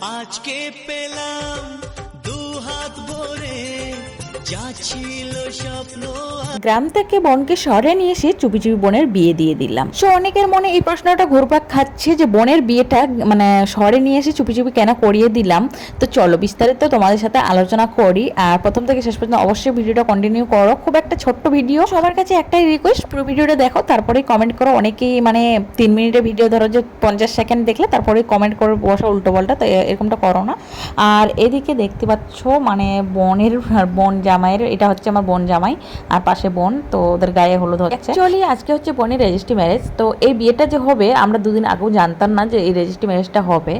আজকে পেলাম দু হাত ভরে যা ছিল স্বপ্ন গ্রাম থেকে বোনকে শহরে নিয়ে এসে চুপি চুপি বোনের বিয়ে দিয়ে দিলাম। সো অনেকের মনে এই প্রশ্নটা ঘুরপাক খাচ্ছে যে বোনের বিয়েটা মানে শহরে নিয়ে এসে চুপি চুপি কেন করিয়ে দিলাম? তো চলো, বিস্তারিত তোমাদের সাথে আলোচনা করি। আর প্রথম থেকে শেষ পর্যন্ত অবশ্যই ভিডিওটা কন্টিনিউ করো। খুব একটা ছোট্ট ভিডিও। সবার কাছে একটাই রিকোয়েস্ট পুরো ভিডিওটা দেখো, তারপরেই কমেন্ট করো। অনেকেই মানে তিন মিনিটের ভিডিও ধরো যে পঞ্চাশ সেকেন্ড দেখলে তারপরে কমেন্ট করে বসো উল্টো পাল্টা, তো এরকমটা করো না। আর এদিকে দেখতে পাচ্ছ মানে বোনের, বোন জামাইয়ের, এটা হচ্ছে আমার বোন জামাই আর পাশে বোন, তো ওদের গায়ে হলুদ হচ্ছে। অ্যাকচুয়ালি আজকে হচ্ছে বোনের রেজিস্ট্রি ম্যারেজ তো এই বিয়েটা যে হবে, আমরা দুদিন আগেও জানতাম না যে এই রেজিস্ট্রি ম্যারেজটা হবে।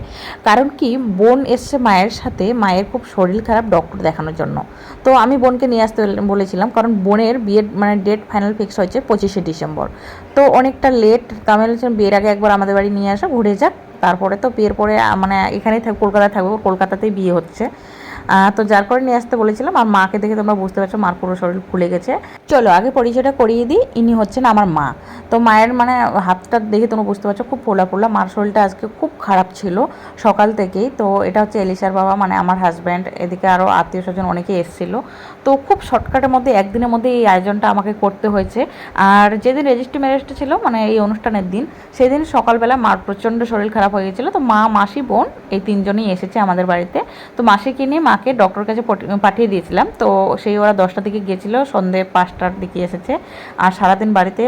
কারণ কি, বোন এসছে মায়ের সাথে, মায়ের খুব শরীর খারাপ ডক্টর দেখানোর জন্য। তো আমি বোনকে নিয়ে আসতে বলেছিলাম, কারণ বোনের বিয়ের মানে ডেট ফাইনাল ফিক্স হয়েছে পঁচিশে ডিসেম্বর। তো অনেকটা লেট তো আমি বলেছিলাম, বিয়ের আগে একবার আমাদের বাড়ি নিয়ে আসো, ঘুরে যাক। তারপরে তো বিয়ের পরে মানে এখানেই থাক, কলকাতায় থাকব, কলকাতাতেই বিয়ে হচ্ছে। তো যার করে নিয়ে আসতে বলেছিলাম, আর মাকে দেখে তোমরা বুঝতে পারছ, মার পুরো শরীর ফুলে গেছে। চলো, আগে পরিচয়টা করিয়ে দিই, ইনি হচ্ছেন আমার মা। তো মায়ের মানে হাতটা দেখে তোমরা বুঝতে পারছ, খুব ফোলা ফোলা, মার শরীরটা আজকে খুব খারাপ ছিল সকাল থেকেই। তো এটা হচ্ছে এলিশার বাবা মানে আমার হাজব্যান্ড এদিকে আরও আত্মীয় স্বজন অনেকে এসেছিল। তো খুব শর্টকাটের মধ্যে, একদিনের মধ্যে এই আয়োজনটা আমাকে করতে হয়েছে। আর যেদিন রেজিস্ট্রি ম্যারেজটা ছিল মানে এই অনুষ্ঠানের দিন, সেদিন সকালবেলা মার প্রচণ্ড শরীর খারাপ হয়ে গেছিল। তো মা, মাসি, বোন, এই তিনজনই এসেছে আমাদের বাড়িতে। তো মাসিকে নিয়ে মাকে ডক্টরের কাছে পাঠিয়ে দিয়েছিলাম। তো সেই ওরা দশটার দিকে গিয়েছিল, সন্ধে পাঁচটার দিকে এসেছে। আর সারাদিন বাড়িতে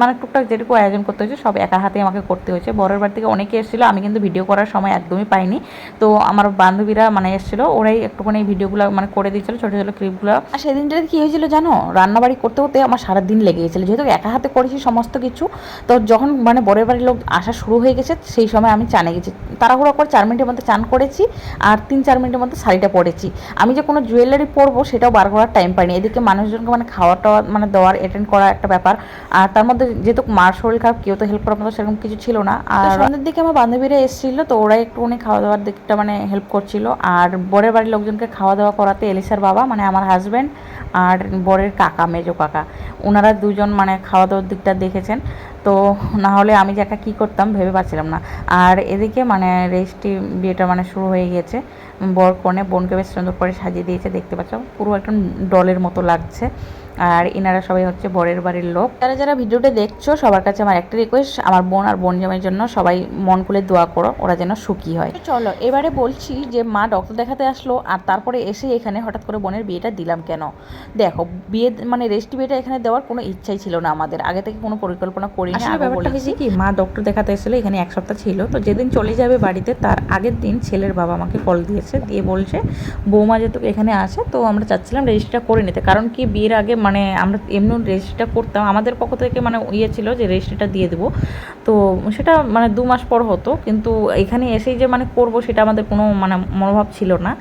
মানে টুকটাক যেটুকু আয়োজন করতে হয়েছে, সব একা হাতে আমাকে করতে হয়েছে। বরের বাড়ি থেকে অনেকে এসেছিল, আমি কিন্তু ভিডিও করার সময় একদমই পাইনি। তো আমার বান্ধবীরা মানে এসেছিল, ওরাই একটুখানি ভিডিওগুলো মানে করে দিয়েছিলো, ছোটো ছোটো ক্লিপগুলো আর সেদিনটাতে কী হয়েছিল জানো? রান্নাবাড়ি করতে করতে আমার সারাদিন লেগে গেছিল। যেহেতু একা হাতে করেছি সমস্ত কিছু, তো যখন মানে বরের বাড়ির লোক আসা শুরু হয়ে গেছে, সেই সময় আমি চানে গেছি। তাড়াহুড়ো করে চার মিনিটের মধ্যে চান করেছি, আর তিন চার মিনিটের মধ্যে শাড়িটা পরেছি আমি যে কোনো জুয়েলারি পরবো সেটাও বার করার টাইম পাইনি। এদিকে মানুষজনকে মানে খাওয়া টাওয়া মানে দেওয়ার অ্যাটেন্ড করা একটা ব্যাপার। আর তার মধ্যে যেহেতু মার শরীর খারাপ কেউ তো হেল্প করার মতো সেরকম কিছু ছিল না। আর সন্ধ্যের দিকে আমার বান্ধবীরা এসেছিল তো ওরা একটুখানি খাওয়া দাওয়ার দিকটা মানে হেল্প করছিল। আর বরের বাড়ির লোকজনকে খাওয়া দাওয়া করাতে এলিসার বাবা মানে আমার হাজব্যান্ড আর বরের কাকা মেজো কাকা। ওনারা দুজন মানে খাওয়া দাওয়ার দিকটা দেখেছেন। তো না হলে আমি যে একটা কী করতাম ভেবে পাচ্ছিলাম না। আর এদিকে মানে রেজিস্ট্রি বিয়েটা মানে শুরু হয়ে গেছে। বর কনে বোনকে বেশ সুন্দর করে সাজিয়ে দিয়েছে, দেখতে পাচ্ছ? পুরো একটা ডলের মতো লাগছে। আর ইনারা সবাই হচ্ছে বরের বাড়ির লোক। যারা যারা ভিডিওটা দেখছ সবার কাছে আমার একটা রিকোয়েস্ট আমার বোন আর বোন জামাইয়ের জন্য সবাই মন খুলে দোয়া করো ওরা যেন সুখী হয়। চলো এবারে বলছি যে মা ডক্টর দেখাতে আসলো আর তারপরে এসে এখানে হঠাৎ করে বোনের বিয়েটা দিলাম কেন? দেখো বিয়ে মানে রেস্ট বিয়েটা এখানে দেওয়ার কোনো ইচ্ছাই ছিল না আমাদের। আগে থেকে কোনো পরিকল্পনা আগে ব্যাপারটা বলেছি। কি মা ডক্টর দেখাতে এসেছিল এখানে এক সপ্তাহ ছিল। তো যেদিন চলে যাবে বাড়িতে তার আগের দিন ছেলের বাবা আমাকে কল দিয়েছে দিয়ে বলছে বৌমা যেহেতু এখানে আছে তো আমরা চাচ্ছিলাম রেজিস্ট্রিটা করে নিতে। কারণ কি বিয়ের আগে মানে আমরা এমনি রেজিস্ট্রিটা করতাম। আমাদের পক্ষ থেকে মানে ইয়ে ছিল যে রেজিস্ট্রিটা দিয়ে দেবো। তো সেটা মানে দু মাস পর হতো। কিন্তু এখানে এসেই যে মানে করব সেটা আমাদের কোনো মানে মনোভাব ছিল না।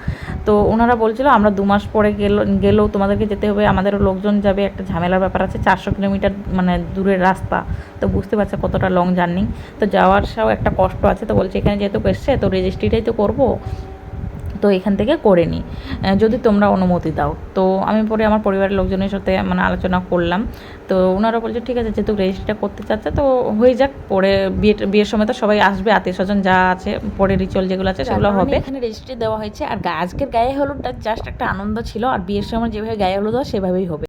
তো ওনারা বলছিল, আমরা দু মাস পরে গেল, গেলেও তোমাদেরকে যেতে হবে। আমাদেরও লোকজন যাবে। একটা ঝামেলার ব্যাপার আছে। চারশো কিলোমিটার মানে দূরের রাস্তা। তো বুঝতে পারছে কতটা লং জার্নি তো যাওয়ার সাও একটা কষ্ট আছে। তো বলছে, এখানে যেহেতু এসছে, তো রেজিস্ট্রিটাই তো করব। তো এখান থেকে করে নিই। যদি তোমরা অনুমতি দাও। তো আমি পরে আমার পরিবারের লোকজনের সাথে মানে আলোচনা করলাম। তো ওনারা বলছে ঠিক আছে যেহেতু রেজিস্ট্রিটা করতে চাচ্ছে তো হয়ে যাক পরে বিয়ের বিয়ের সময় তো সবাই আসবে আত্মীয় স্বজন যা আছে পরে রিচুয়াল যেগুলো আছে সেগুলো হবে। এখানে রেজিস্ট্রি দেওয়া হয়েছে আর আজকের গায়ে হলুদটা জাস্ট একটা আনন্দ ছিল আর বিয়ের সময় যেভাবে গায়ে হলুদ হয় সেভাবেই হবে।